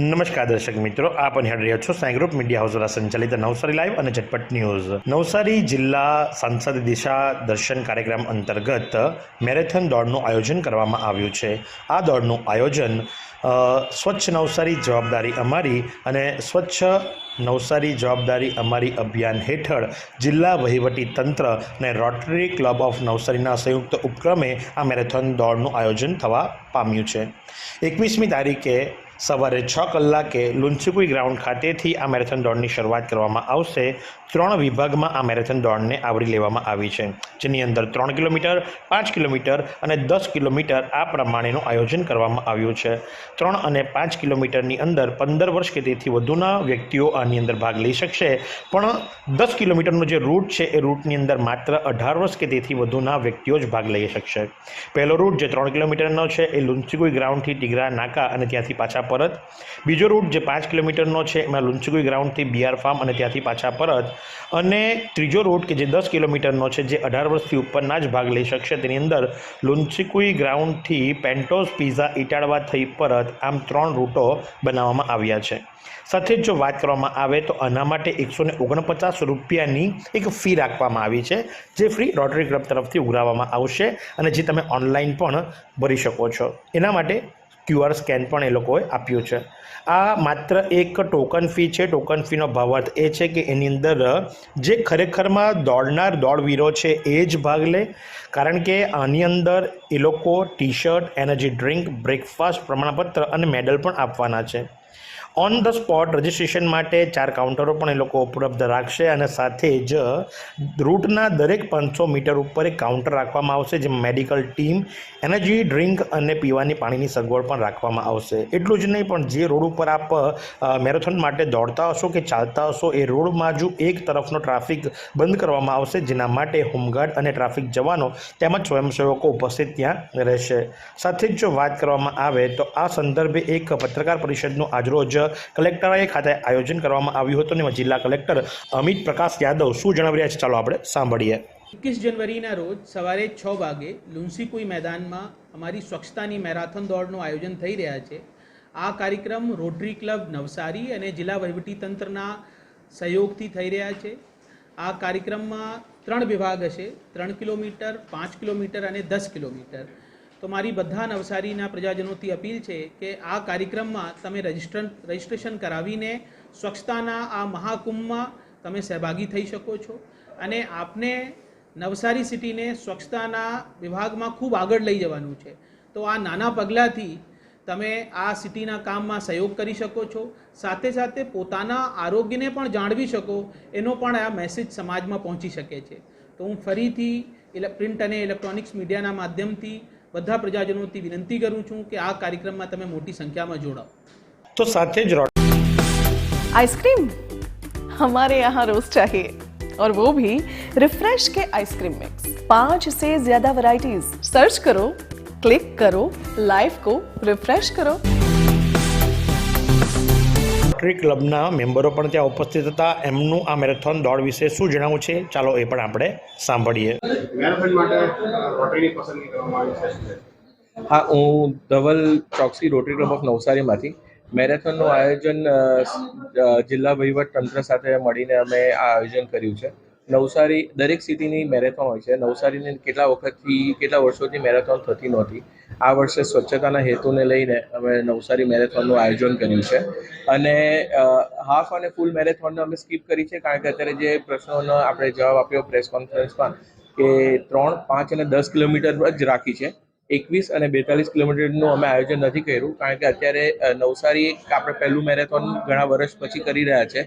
નમસ્કાર દર્શક મિત્રો, આપ નિહાળી રહ્યા છો સાંઈ ગ્રુપ મીડિયા હાઉસ દ્વારા સંચાલિત નવસારી લાઈવ અને ઝટપટ ન્યૂઝ. નવસારી જિલ્લા સાંસદ દિશા દર્શન કાર્યક્રમ અંતર્ગત મેરેથોન દોડનું આયોજન કરવામાં આવ્યું છે. આ દોડનું આયોજન સ્વચ્છ નવસારી જવાબદારી અમારી અને સ્વચ્છ નવસારી જવાબદારી અમારી અભિયાન હેઠળ જિલ્લા વહીવટી તંત્ર અને રોટરી ક્લબ ઓફ નવસારીના સંયુક્ત ઉપક્રમે આ મેરેથોન દોડનું આયોજન થવા પામ્યું છે. એકવીસમી તારીખે સવારે છ કલાકે લુન્ચુકુઈ ગ્રાઉન્ડ ખાતેથી આ મેરેથોન દોડની શરૂઆત કરવામાં આવશે. ત્રણ વિભાગમાં આ મેરેથોન દોડને આવરી લેવામાં આવી છે, જેની અંદર ત્રણ કિલોમીટર, પાંચ કિલોમીટર અને દસ કિલોમીટર આ પ્રમાણેનું આયોજન કરવામાં આવ્યું છે. ત્રણ અને પાંચ કિલોમીટરની અંદર પંદર વર્ષ કે તેથી વધુના વ્યક્તિઓ આની અંદર ભાગ લઈ શકશે, પણ દસ કિલોમીટરનો જે રૂટ છે એ રૂટની અંદર માત્ર અઢાર વર્ષ કે તેથી વધુના વ્યક્તિઓ જ ભાગ લઈ શકશે. પહેલો રૂટ જે ત્રણ કિલોમીટરનો છે એ લુન્ચુગુઈ ગ્રાઉન્ડથી ટીગરા, નાકા અને ત્યાંથી પાછા પરત. બીજો રૂટ જે પાંચ કિલોમીટરનો છે, એમાં લુન્ચુગુઈ ગ્રાઉન્ડથી બિહાર ફાર્મ અને ત્યાંથી પાછા પરત. અને ત્રીજો રૂટ કે જે દસ કિલોમીટરનો છે, જે અઢાર વર્ષથી ઉપરના જ ભાગ લઈ શકશે, તેની અંદર લુંચુકુઈ ગ્રાઉન્ડથી પેન્ટોસ પિઝા ઇટાળવા થઈ પરત, આમ ત્રણ રૂટો બનાવવામાં આવ્યા છે. સાથે જ જો વાત કરવામાં આવે તો આના માટે એકસો ને ઓગણપચાસ રૂપિયાની એક ફી રાખવામાં આવી છે, જે ફ્રી રોટરી ક્લબ તરફથી ઉઘરાવવામાં આવશે અને જે તમે ઓનલાઈન પણ ભરી શકો છો. એના માટે ક્યુઆર સ્કેન પણ એ લોકોએ આપ્યું છે. આ માત્ર એક ટોકન ફી છે. ટોકન ફીનો ભાવાર્થ એ છે કે એની અંદર, જે ખરેખરમાં દોડનાર દોડવીરો છે એ જ ભાગ લે. કારણ કે આની અંદર એ લોકો T shirt energy drink breakfast પ્રમાણપત્ર અને મેડલ પણ આપવાના છે. ઓન ધ સ્પોટ રજિસ્ટ્રેશન માટે ચાર કાઉન્ટરો પણ એ લોકો ઉપલબ્ધ રાખશે અને સાથે જ રૂટના દરેક પાંચસો મીટર ઉપર એક કાઉન્ટર રાખવામાં આવશે જે મેડિકલ ટીમ એનર્જી ડ્રિંક અને પીવાની પાણીની સગવડ પણ રાખવામાં આવશે. એટલું જ નહીં, પણ જે રોડ ઉપર આપ મેરેથોન માટે દોડતા હશો કે ચાલતા હશો, એ રોડમાં જ એક તરફનો ટ્રાફિક બંધ કરવામાં આવશે, જેના માટે હોમગાર્ડ અને ટ્રાફિક જવાનો તેમજ સ્વયંસેવકો ઉપસ્થિત ત્યાં રહેશે. સાથે જ જો વાત કરવામાં આવે, તો આ સંદર્ભે એક પત્રકાર પરિષદનું આજરોજ કલેક્ટરાએ ખાતે આયોજન કરવામાં આવ્યું હતું અને જિલ્લા કલેક્ટર અમિત પ્રકાશ યાદવ શું જણાવી રહ્યા છે? ચાલો આપણે સાંભળીએ. એકવીસ જનવરીના રોજ સવારે છ વાગે લુન્સીકુઈ મેદાનમાં અમારી સ્વચ્છતાની મેરાથોન દોડનું આયોજન થઈ રહ્યા છે. આ કાર્યક્રમ રોટરી ક્લબ નવસારી અને જિલ્લા વહીવટીતંત્રના સહયોગથી થઈ રહ્યા છે. આ કાર્યક્રમમાં ત્રણ વિભાગ હશે, ત્રણ કિલોમીટર, પાંચ કિલોમીટર અને દસ કિલોમીટર. તો મારી બધા નવસારીના પ્રજાજનોથી અપીલ છે કે આ કાર્યક્રમમાં તમે રજિસ્ટર, રજિસ્ટ્રેશન કરાવીને સ્વચ્છતાના આ મહાકુંભમાં તમે સહભાગી થઈ શકો છો. અને આપને નવસારી સિટીને સ્વચ્છતાના વિભાગમાં ખૂબ આગળ લઈ જવાનું છે. તો આ નાના પગલાંથી તમે આ સિટીના કામમાં સહયોગ કરી શકો છો. સાથે સાથે પોતાના આરોગ્યને પણ જાળવી શકો, એનો પણ આ મેસેજ સમાજમાં પહોંચી શકે છે. તો હું ફરીથી પ્રિન્ટ અને ઇલેક્ટ્રોનિક્સ મીડિયાના માધ્યમથી બધા પ્રજાજનોથી વિનંતી કરું છું કે આ કાર્યક્રમમાં તમે મોટી સંખ્યામાં જોડાઓ તો સાથે જ રો- आइसक्रीम हमारे यहाँ रोज चाहिए और वो भी रिफ्रेश के आइसक्रीम मिक्स पांच से ज्यादा वैरायटीज सर्च करो क्लिक करो लाइफ को रिफ्रेश करो રોટરી ક્લબના મેમ્બરો પણ ત્યાં ઉપસ્થિત હતા. એમનું આ મેરેથોન દોડ વિશે શું જણાવવું છે? ચાલો એ પણ આપણે સાંભળીએ. મેરેથોન માટે રોટરીની પસંદગી કરવામાં આવી છે. હા હું Dhaval Choksi Rotary Club of નવસારીમાંથી. મેરેથોનનું આયોજન જિલ્લા વહીવટ તંત્ર સાથે મળીને અમે આ આયોજન કર્યું છે. નવસારી દરેક સિટીની મેરેથોન હોય છે. નવસારીની કેટલા વખતથી કેટલા વર્ષોથી મેરેથોન થતી નહોતી. આ વર્ષે સ્વચ્છતાના હેતુને લઈને અમે નવસારી મેરેથોનનું આયોજન કર્યું છે. અને હાફ અને ફૂલ મેરેથોનને અમે સ્કીપ કરી છે કારણ કે અત્યારે જે પ્રશ્નોનો આપણે જવાબ આપ્યો પ્રેસ કોન્ફરન્સમાં કે ત્રણ, પાંચ અને દસ કિલોમીટર જ રાખી છે. એકવીસ અને બેતાલીસ કિલોમીટરનું અમે આયોજન નથી કર્યું કારણ કે અત્યારે નવસારી આપણે પહેલું મેરેથોન ઘણા વર્ષ પછી કરી રહ્યા છે.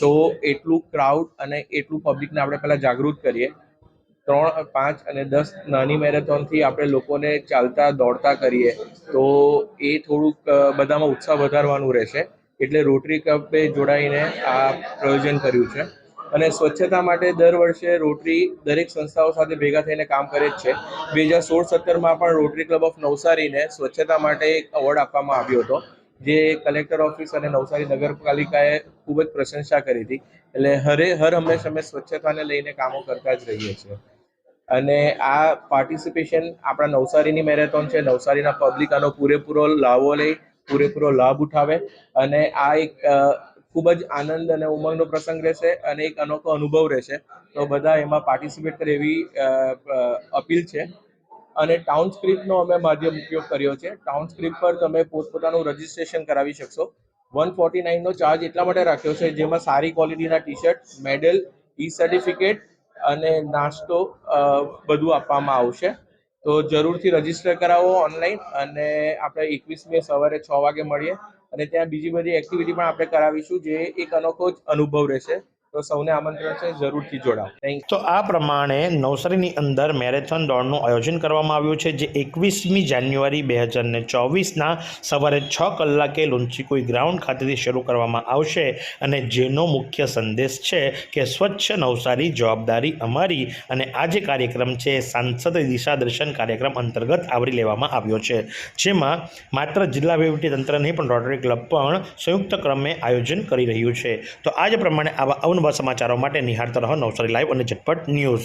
તો એટલું ક્રાઉડ અને એટલું પબ્લિકને આપણે પહેલાં જાગૃત કરીએ. ત્રણ, પાંચ અને દસ નાની મેરેથોનથી આપણે લોકોને ચાલતા, દોડતા કરીએ, તો એ થોડુંક બધામાં ઉત્સાહ વધારવાનું રહેશે. એટલે રોટરી ક્લબે જોડાઈને આ પ્રયોજન કર્યું છે. અને સ્વચ્છતા માટે દર વર્ષે રોટરી દરેક સંસ્થાઓ સાથે ભેગા થઈને કામ કરે જ છે. બે હજાર સોળ, સત્તરમાં પણ રોટરી ક્લબ ઓફ નવસારીને સ્વચ્છતા માટે એક એવોર્ડ આપવામાં આવ્યો હતો, જે કલેક્ટર ઓફિસ અને નવસારી નગરપાલિકાએ ખૂબ જ પ્રશંસા કરી હતી. એટલે હરે, હર હંમેશ અમે સ્વચ્છતાને લઈને કામો કરતા જ રહીએ છીએ. અને આ પાર્ટિસિપેશન આપણા નવસારીની મેરેથોન છે. નવસારીના પબ્લિક આનો પૂરેપૂરો લાવો લઈ, પૂરેપૂરો લાભ ઉઠાવે અને આ એક ખૂબ જ આનંદ અને ઉમંગનો પ્રસંગ રહેશે અને એક અનોખો અનુભવ રહેશે. તો બધા એમાં પાર્ટિસિપેટ કરે એવી અપીલ છે. અને ટાઉન સ્ક્રિપ્ટનો અમે માધ્યમ ઉપયોગ કર્યો છે. ટાઉન સ્ક્રિપ્ટ પર તમે પોતપોતાનું રજીસ્ટ્રેશન કરાવી શકશો. વન ફોર્ટી નાઇનનો ચાર્જ એટલા માટે રાખ્યો છે જેમાં સારી ક્વોલિટીના T shirt medal e certificate અને નાસ્તો બધું આપવામાં આવશે. તો જરૂરથી રજિસ્ટર કરાવો ઓનલાઈન અને આપણે એકવીસમી સવારે છ વાગે મળીએ. અને ત્યાં બીજી બધી એક્ટિવિટી પણ આપણે કરાવીશું જે એક અનોખો જ અનુભવ રહેશે. તો સૌને આમંત્રણ છે, જરૂરથી જોડાઓ. તો આ પ્રમાણે નવસારીની અંદર મેરેથોન દોડનું આયોજન કરવામાં આવ્યું છે, જે એકવીસમી જાન્યુઆરી બે હજાર ને ચોવીસના સવારે છ કલાકે લુંચીકોઈ ગ્રાઉન્ડ ખાતેથી શરૂ કરવામાં આવશે અને જેનો મુખ્ય સંદેશ છે કે સ્વચ્છ નવસારી જવાબદારી અમારી અને આ જે કાર્યક્રમ છે, સાંસદ દિશા દર્શન કાર્યક્રમ અંતર્ગત આવરી લેવામાં આવ્યો છે. જેમાં માત્ર જિલ્લા તંત્ર નહીં પણ રોટરી ક્લબ પણ સંયુક્ત ક્રમે આયોજન કરી રહ્યું છે. તો આ જ પ્રમાણે આવા અવનવા સમાચારો માટે નિહાળતા રહો નવસારી લાઈવ અને ઝટપટ ન્યૂઝ.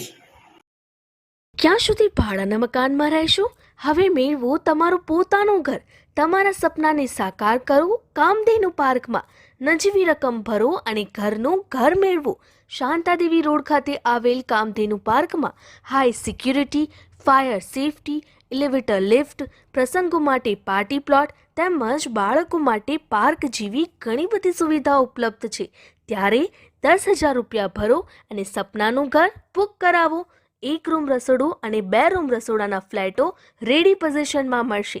ક્યાં સુધી ભાડાના મકાનમાં રહેશો? હવે મેળવો તમારું પોતાનું ઘર. તમારા સપનાને સાકાર કરો, કામધેનુ પાર્કમાં. નજીવી રકમ ભરો અને ઘરનું ઘર મેળવો. શાંતાદેવી રોડ ખાતે આવેલ કામધેનુ પાર્કમાં high security, fire safety, elevator lift, પ્રસંગો માટે પાર્ટી પ્લોટ તેમજ બાળકો માટે પાર્ક જેવી ઘણી બધી સુવિધાઓ ઉપલબ્ધ છે. ત્યારે દસ હજાર રૂપિયા ભરો અને સપનાનું ઘર બુક કરાવો. એક રૂમ રસોડું અને બે રૂમ રસોડાના ફ્લેટો રેડી પોઝિશનમાં મળશે.